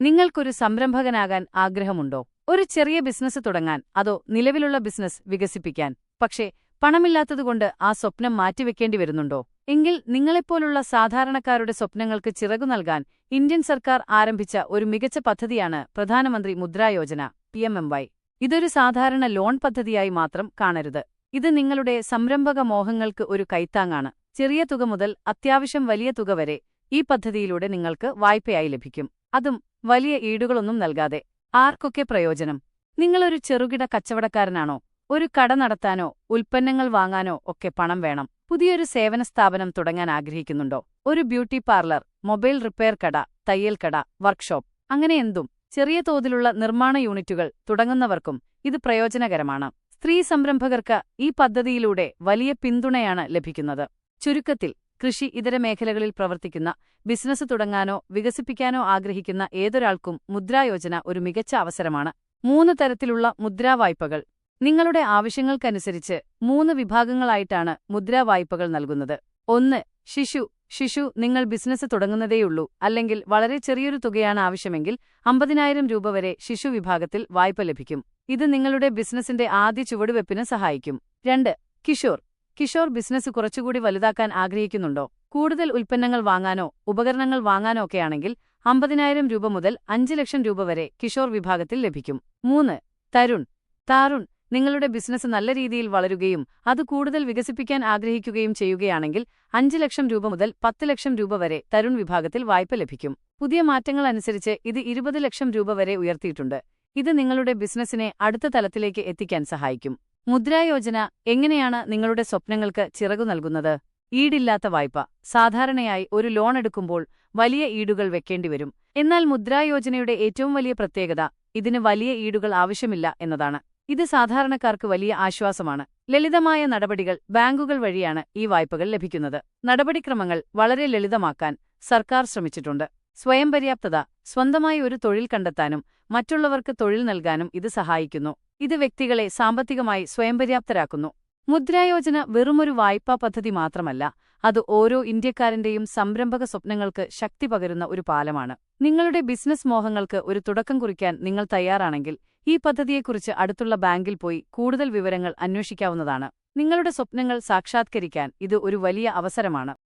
നിങ്ങൾക്കൊരു സംരംഭകനാകാൻ ആഗ്രഹമുണ്ടോ? ഒരു ചെറിയ ബിസിനസ് തുടങ്ങാൻ അതോ നിലവിലുള്ള ബിസിനസ് വികസിപ്പിക്കാൻ? പക്ഷേ പണമില്ലാത്തതുകൊണ്ട് ആ സ്വപ്നം മാറ്റിവെക്കേണ്ടി വരുന്നുണ്ടോ? എങ്കിൽ നിങ്ങളെപ്പോലുള്ള സാധാരണക്കാരുടെ സ്വപ്നങ്ങൾക്ക് ചിറകു നൽകാൻ ഇന്ത്യൻ സർക്കാർ ആരംഭിച്ച ഒരു മികച്ച പദ്ധതിയാണ് പ്രധാനമന്ത്രി മുദ്രാ യോജന പി ഇതൊരു സാധാരണ ലോൺ പദ്ധതിയായി മാത്രം കാണരുത്. ഇത് നിങ്ങളുടെ സംരംഭക മോഹങ്ങൾക്ക് ഒരു കൈത്താങ്ങാണ്. ചെറിയ തുക മുതൽ അത്യാവശ്യം വലിയ തുക വരെ ഈ പദ്ധതിയിലൂടെ നിങ്ങൾക്ക് വായ്പയായി ലഭിക്കും. അതും വലിയ ഈടുകളൊന്നും നൽകാതെ. ആർക്കൊക്കെ പ്രയോജനം? നിങ്ങളൊരു ചെറുകിട കച്ചവടക്കാരനാണോ? ഒരു കട നടത്താനോ ഉൽപ്പന്നങ്ങൾ വാങ്ങാനോ ഒക്കെ പണം വേണം. പുതിയൊരു സേവന സ്ഥാപനം തുടങ്ങാൻ ആഗ്രഹിക്കുന്നുണ്ടോ? ഒരു ബ്യൂട്ടി പാർലർ മൊബൈൽ റിപ്പയർ കട തയ്യൽ കട വർക്ക്ഷോപ്പ്. അങ്ങനെ എന്തും. ചെറിയ തോതിലുള്ള നിർമ്മാണ യൂണിറ്റുകൾ തുടങ്ങുന്നവർക്കും ഇത് പ്രയോജനകരമാണ്. സ്ത്രീ സംരംഭകർക്ക് ഈ പദ്ധതിയിലൂടെ വലിയ പിന്തുണയാണ് ലഭിക്കുന്നത്. ചുരുക്കത്തിൽ കൃഷി ഇതര മേഖലകളിൽ പ്രവർത്തിക്കുന്ന ബിസിനസ് തുടങ്ങാനോ വികസിപ്പിക്കാനോ ആഗ്രഹിക്കുന്ന ഏതൊരാൾക്കും മുദ്രായോജന ഒരു മികച്ച അവസരമാണ്. മൂന്ന് തരത്തിലുള്ള മുദ്രാവായ്പകൾ നിങ്ങളുടെ ആവശ്യങ്ങൾക്കനുസരിച്ച് മൂന്ന് വിഭാഗങ്ങളായിട്ടാണ് മുദ്രാവായ്പകൾ നൽകുന്നത്. ഒന്ന് ശിശു. ശിശു നിങ്ങൾ ബിസിനസ് തുടങ്ങുന്നതേയുള്ളൂ. അല്ലെങ്കിൽ വളരെ ചെറിയൊരു തുകയാണ് ആവശ്യമെങ്കിൽ അമ്പതിനായിരം രൂപ വരെ ശിശു വിഭാഗത്തിൽ വായ്പ ലഭിക്കും. ഇത് നിങ്ങളുടെ ബിസിനസിന്റെ ആദ്യ ചുവടുവെപ്പിന് സഹായിക്കും. രണ്ട് കിഷോർ. കിഷോർ ബിസിനസ് കുറച്ചുകൂടി വലുതാക്കാൻ ആഗ്രഹിക്കുന്നുണ്ടോ? കൂടുതൽ ഉൽപ്പന്നങ്ങൾ വാങ്ങാനോ ഉപകരണങ്ങൾ വാങ്ങാനോ ഒക്കെയാണെങ്കിൽ അമ്പതിനായിരം രൂപ മുതൽ അഞ്ച് ലക്ഷം രൂപ വരെ കിഷോർ വിഭാഗത്തിൽ ലഭിക്കും. മൂന്ന്. തരുൺ. താരുൺ നിങ്ങളുടെ ബിസിനസ് നല്ല രീതിയിൽ വളരുകയും അത് കൂടുതൽ വികസിപ്പിക്കാൻ ആഗ്രഹിക്കുകയും ചെയ്യുകയാണെങ്കിൽ അഞ്ച് ലക്ഷം രൂപ മുതൽ പത്ത് ലക്ഷം രൂപ വരെ തരുൺ വിഭാഗത്തിൽ വായ്പ ലഭിക്കും. പുതിയ മാറ്റങ്ങൾ അനുസരിച്ച് ഇത് ഇരുപത് ലക്ഷം രൂപ വരെ ഉയർത്തിയിട്ടുണ്ട്. ഇത് നിങ്ങളുടെ ബിസിനസ്സിനെ അടുത്ത തലത്തിലേക്ക് എത്തിക്കാൻ സഹായിക്കും. മുദ്രായോജന എങ്ങനെയാണ് നിങ്ങളുടെ സ്വപ്നങ്ങൾക്ക് ചിറകു നൽകുന്നത്? ഈടില്ലാത്ത വായ്പ. സാധാരണയായി ഒരു ലോൺ എടുക്കുമ്പോൾ വലിയ ഈടുകൾ വെക്കേണ്ടിവരും എന്നാൽ മുദ്രായോജനയുടെ ഏറ്റവും വലിയ പ്രത്യേകത ഇതിന് വലിയ ഈടുകൾ ആവശ്യമില്ല എന്നതാണ്. ഇത് സാധാരണക്കാർക്ക് വലിയ ആശ്വാസമാണ്. ലളിതമായ നടപടികൾ ബാങ്കുകൾ വഴിയാണ് ഈ വായ്പകൾ ലഭിക്കുന്നത്. നടപടിക്രമങ്ങൾ വളരെ ലളിതമാക്കാൻ സർക്കാർ ശ്രമിച്ചിട്ടുണ്ട്. സ്വയം പര്യാപ്തത സ്വന്തമായി ഒരു തൊഴിൽ കണ്ടെത്താനും മറ്റുള്ളവർക്ക് തൊഴിൽ നൽകാനും ഇത് സഹായിക്കുന്നു. ഇത് വ്യക്തികളെ സാമ്പത്തികമായി സ്വയം പര്യാപ്തരാക്കുന്നു മുദ്രായോജന വെറുമൊരു വായ്പാ പദ്ധതി മാത്രമല്ല അത് ഓരോ ഇന്ത്യക്കാരന്റെയും സംരംഭക സ്വപ്നങ്ങൾക്ക് ശക്തി പകരുന്ന ഒരു പാലമാണ്. നിങ്ങളുടെ ബിസിനസ് മോഹങ്ങൾക്ക് ഒരു തുടക്കം കുറിക്കാൻ നിങ്ങൾ തയ്യാറാണെങ്കിൽ ഈ പദ്ധതിയെക്കുറിച്ച് അടുത്തുള്ള ബാങ്കിൽ പോയി കൂടുതൽ വിവരങ്ങൾ അന്വേഷിക്കാവുന്നതാണ്. നിങ്ങളുടെ സ്വപ്നങ്ങൾ സാക്ഷാത്കരിക്കാൻ ഇത് ഒരു വലിയ അവസരമാണ്.